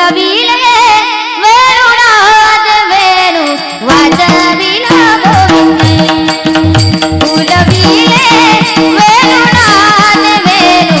കുലവിലെ വേറുടാതെ വേണു വചവില കുലവിലെ വേറുടാതെ വേണു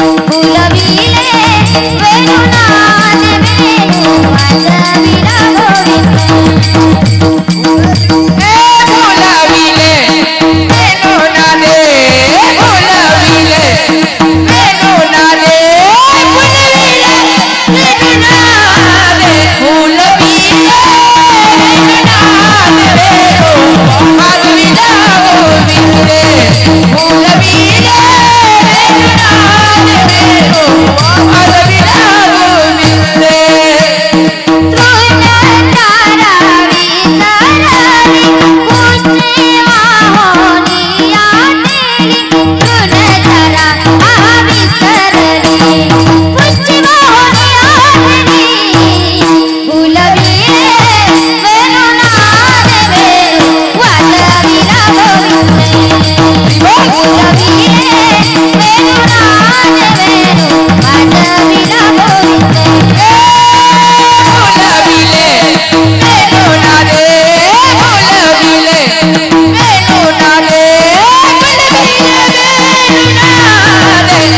पुलविले वेणुनाद वेणु वाजविला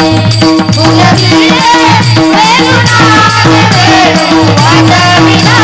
உலகிலே வேணுனா வேணும் வாசமினா